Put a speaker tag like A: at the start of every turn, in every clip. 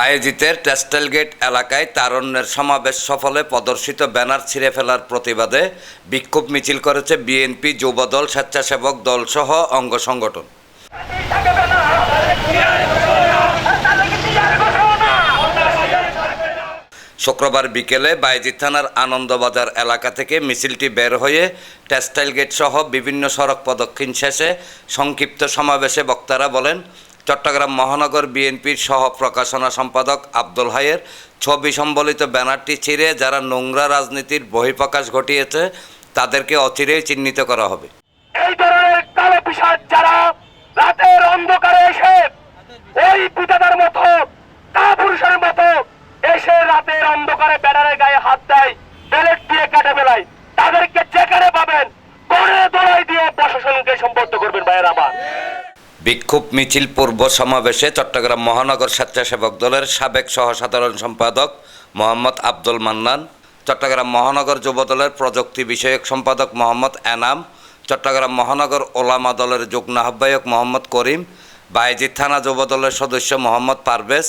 A: বায়েজিতের textile gate এলাকায় তারণ্যের সমাবেশ সফলে প্রদর্শিত ব্যানার ছিঁড়ে ফেলার প্রতিবাদে বিক্ষোভ মিছিল করেছে বিএনপি যুবদল, স্বেচ্ছাসেবক দলসহ অঙ্গ সংগঠন। শুক্রবার বিকেলে বাইজিৎ থানার আনন্দবাজার এলাকা থেকে মিছিলটি বের হয়ে টেক্সটাইল গেট সহ বিভিন্ন সড়ক প্রদক্ষিণ শেষে সংক্ষিপ্ত সমাবেশে বক্তারা বলেন চট্টগ্রাম মহানগর বিএনপির সহ প্রকাশনা সম্পাদক আব্দুল হাইয়ের ছবি সম্বলিত ব্যানারটি ছিঁড়ে যারা নোংরা রাজনীতির বহিঃপ্রকাশ ঘটিয়েছে, তাদেরকে অচিরেই চিহ্নিত করা হবে।
B: এই ধরনের কালো যারা রাতের অন্ধকারে এসে ওই পিতাদার মতো কাপুরুষের মতো এসে রাতের অন্ধকারে ব্যানারের গায়ে হাত দেয় ব্যালেট দিয়ে কেটে ফেলায় তাদেরকে যেখানে পাবেন গড়ে দোলাই দিয়ে প্রশাসনকে সম্পর্ক করবেন ভাইয়ের আমার
A: বিক্ষোভ মিছিল পূর্ব সমাবেশে চট্টগ্রাম মহানগর স্বেচ্ছাসেবক দলের সাবেক সহ সাধারণ সম্পাদক মোহাম্মদ আব্দুল মান্নান, চট্টগ্রাম মহানগর যুবদলের প্রযুক্তি বিষয়ক সম্পাদক মোহাম্মদ এনাম, চট্টগ্রাম মহানগর ওলামা দলের যুগ্ম আহ্বায়ক মোহাম্মদ করিম বাইজিৎ থানা যুবদলের সদস্য মোহাম্মদ পারভেজ,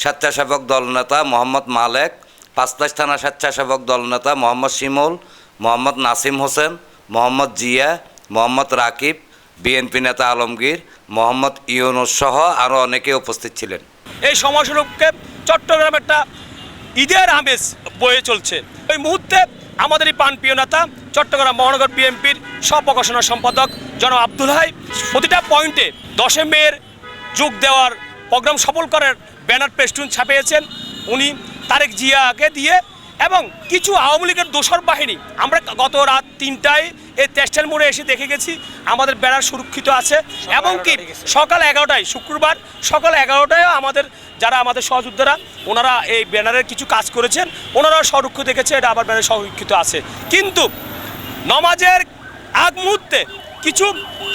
A: স্বেচ্ছাসেবক দল নেতা মোহাম্মদ মালেক পাঁচলাশ থানা স্বেচ্ছাসেবক দল নেতা মোহাম্মদ শিমুল, মোহাম্মদ নাসিম হোসেন, মোহাম্মদ জিয়া, মোহাম্মদ রাকিব বিএনপি নেতা আলমগীর, মোহাম্মদ ইউনুস সহ আরও অনেকে উপস্থিত ছিলেন।
C: এই সমাজরূপকে চট্টগ্রাম একটা ঈদের আমেজ বয়ে চলছে। ওই মুহূর্তে আমাদের এই প্রাণপ্রিয় নেতা, চট্টগ্রাম মহানগর বিএনপির স্বপ্রকাশনা সম্পাদক জনাব আব্দুল হাই, প্রতিটা পয়েন্টে দশে মেয়ের যোগ দেওয়ার প্রোগ্রাম সফল করার ব্যানার পেস্টুন ছাপিয়েছেন। উনি তারেক জিয়াকে দিয়ে এবং কিছু আওয়ামী লীগের দোসর বাহিনী। আমরা গত রাত তিনটায় এই টেক্সটাইল মোড়ে এসে দেখে গেছি আমাদের ব্যানার সুরক্ষিত আছে। এবং কি সকাল এগারোটায় শুক্রবার সকাল এগারোটায় আমাদের যারা আমাদের সহযোদ্ধারা ওনারা এই ব্যানারের কিছু কাজ করেছেন ওনারা সুরক্ষিত দেখেছে এটা আবার ব্যানার সুরক্ষিত আছে। কিন্তু নমাজের আগ মুহূর্তে কিছু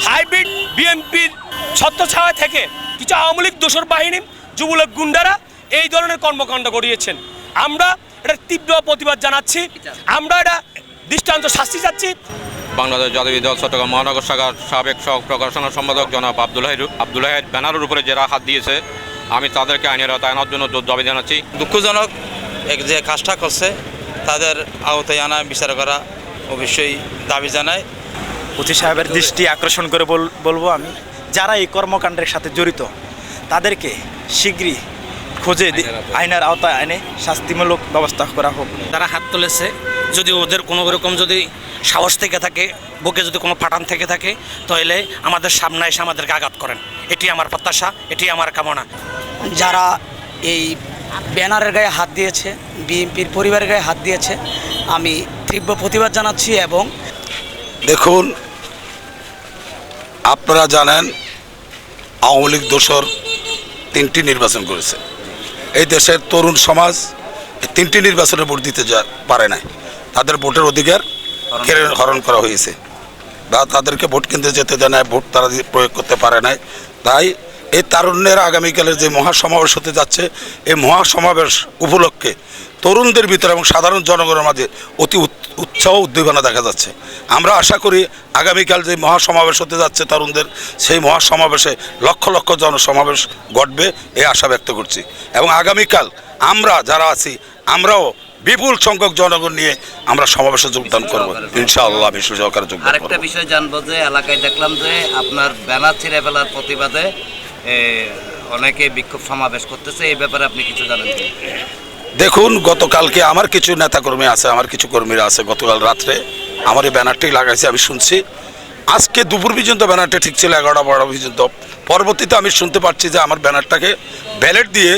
C: হাইব্রিড বিএনপির ছত্রছায়া থেকে কিছু আওয়ামী লীগ দোসর বাহিনী যুবলীগ গুন্ডারা এই ধরনের কর্মকাণ্ড করিয়েছেন আমরা এটা তীব্র প্রতিবাদ জানাচ্ছি। আমরা এটা দৃষ্টান্ত শাস্তি চাচ্ছি।
D: বাংলাদেশ জাতীয় দল চট্টগ্রাম মহানগর শাখার সাবেক সহ প্রকাশনা সম্পাদক জনাব আব্দুল আব্দুল ব্যানারের উপরে যারা হাত দিয়েছে আমি তাদেরকে আইনের আওতায় জন্য জোর দাবি জানাচ্ছি।
E: দুঃখজনক এক যে কাজটা করছে তাদের আওতায় আনা বিচার করা অবশ্যই দাবি জানায়।
F: পুথি সাহেবের দৃষ্টি আকর্ষণ করে বল- বলব আমি যারা এই কর্মকাণ্ডের সাথে জড়িত তাদেরকে শীঘ্রই খোঁজে আইনের আওতায় এনে শাস্তিমূলক ব্যবস্থা করা হোক।
G: তারা হাত তুলেছে যদি ওদের কোনো রকম যদি সাহস থেকে থাকে বুকে যদি কোনো ফাটান থেকে থাকে তাহলে আমাদের সামনে এসে আমাদেরকে আঘাত করেন। এটি আমার প্রত্যাশা এটি আমার কামনা।
H: যারা এই ব্যানারের গায়ে হাত দিয়েছে বিএনপির পরিবারের গায়ে হাত দিয়েছে আমি তীব্র প্রতিবাদ জানাচ্ছি এবং
I: দেখুন আপনারা জানেন আওয়ামী লীগ দোসর তিনটি নির্বাচন করেছে। এই দেশের তরুণ সমাজ তিনটি নির্বাচনে ভোট দিতে পারে নাই। তাদের ভোটের অধিকার কেড়ে হরণ করা হয়েছে। বা তাদেরকে ভোট কেন্দ্রে যেতে দেয় নাই, ভোট তারা প্রয়োগ করতে পারে নাই। তাই এই তারুণ্যের আগামীকালের যে মহাসমাবেশ হতে যাচ্ছে এই মহাসমাবেশ উপলক্ষে তরুণদের ভিতরে এবং সাধারণ জনগণের মাঝে অতি উৎ- উৎসাহ, উদ্দীপনা দেখা যাচ্ছে। আমরা আশা করি আগামীকাল যে মহাসমাবেশ হতে যাচ্ছে তরুণদের, সেই মহাসমাবেশে লক্ষ লক্ষ জনসমাবেশ ঘটবে এই আশা ব্যক্ত করছি। এবং আগামীকাল আমরা যারা আছি, আমরাও বিপুল সংখ্যক জনগণ নিয়ে আমরা সমাবেশে যোগদান করব। ইনশাআল্লাহ আমি সুযোগকারে যোগদান
A: আরেকটা বিষয় জানব যে, এলাকায় দেখলাম যে আপনার ব্যানার ছিঁড়ে ফেলার প্রতিবাদে অনেকে বিক্ষোভ সমাবেশ করতেছে এই ব্যাপারে আপনি কিছু জানেন
I: দেখুন গতকালকে আমার কিছু নেতাকর্মী আছে আমার কিছু কর্মীরা আছে গতকাল রাত্রে আমার এই ব্যানারটি লাগাইছে আমি শুনছি। আজকে দুপুর পর্যন্ত ব্যানারটা ঠিক ছিল এগারোটা বারোটা পর্যন্ত। পরবর্তীতে আমি শুনতে পাচ্ছি যে আমার ব্যানারটাকে ব্যালেট দিয়ে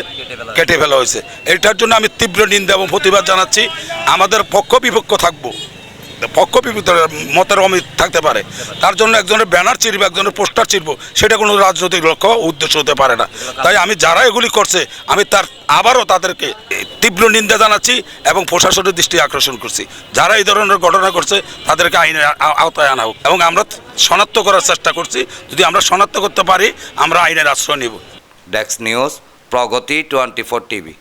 I: কেটে ফেলা হয়েছে। এটার জন্য আমি তীব্র নিন্দা এবং প্রতিবাদ জানাচ্ছি। আমাদের পক্ষ বিপক্ষ থাকব। পক্ষ মতের অমিত থাকতে পারে। তার জন্য একজনের ব্যানার চিরবে একজনের পোস্টার চিরবো সেটা কোনো রাজনৈতিক লক্ষ্য উদ্দেশ্য হতে পারে না। তাই আমি যারা এগুলি করছে, আমি তার আবারও তাদেরকে তীব্র নিন্দা জানাচ্ছি এবং প্রশাসনের দৃষ্টি আকর্ষণ করছি। যারা এই ধরনের ঘটনা করছে, তাদেরকে আইনের আওতায় আনা হোক। এবং আমরা শনাক্ত করার চেষ্টা করছি। যদি আমরা শনাক্ত করতে পারি, আমরা আইনের আশ্রয় নেব।
A: Desk news, Progoti twenty four TV.